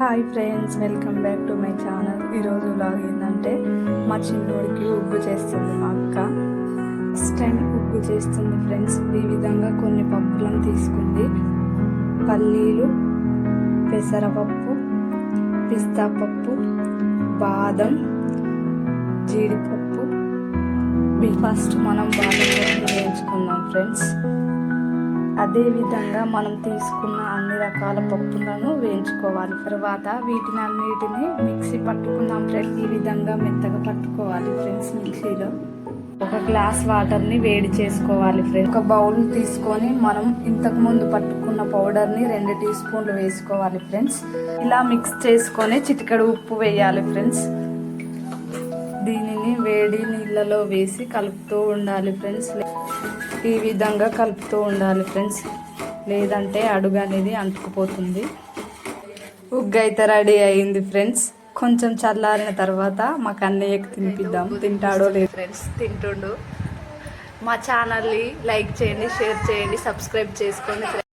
Hi friends welcome back to my channel. ఈరోజు log ఏంటంటే మా చిన్నోడికి ఉగ్గు చేస్తుంది మా అక్క. ఫస్ట్ టైం ఉగ్గు చేస్తుంది ఫ్రెండ్స్. ఈ విధంగా కొన్ని పప్పులను తీసుకుంది. పల్లీలు పెసరపప్పు పిస్తా పప్పు బాదం జీడిపప్పు. ఫస్ట్ మనం బాదం వేయించుకుందాం ఫ్రెండ్స్. అదే విధంగా మనం తీసుకున్న అన్ని రకాల పప్పులను వేయించుకోవాలి. తర్వాత వీటిని అన్నిటిని మిక్సీ పట్టుకుందాం ఫ్రెండ్స్. ఈ విధంగా మెత్తగా పట్టుకోవాలి ఫ్రెండ్స్ మిక్సీలో. ఒక గ్లాస్ వాటర్ని వేడి చేసుకోవాలి ఫ్రెండ్స్. ఒక బౌల్ తీసుకొని మనం ఇంతకు ముందు పట్టుకున్న పౌడర్ని రెండు టీ స్పూన్లు వేసుకోవాలి ఫ్రెండ్స్. ఇలా మిక్స్ చేసుకొని చిటికెడు ఉప్పు వేయాలి ఫ్రెండ్స్. దీనిని వేడి నీళ్ళలో వేసి కలుపుతూ ఉండాలి ఫ్రెండ్స్. ఈ విధంగా కలుపుతూ ఉండాలి ఫ్రెండ్స్. లేదంటే అడుగు అనేది అంటుకుపోతుంది. ఉగ్గు అయితే రెడీ అయింది ఫ్రెండ్స్. కొంచెం చల్లారిన తర్వాత మాకు అన్నయ్యకి తినిపిద్దాం. తింటాడో లేదు. ఫ్రెండ్స్ తింటుండు. మా ఛానల్ని లైక్ చేయండి షేర్ చేయండి సబ్స్క్రైబ్ చేసుకోండి.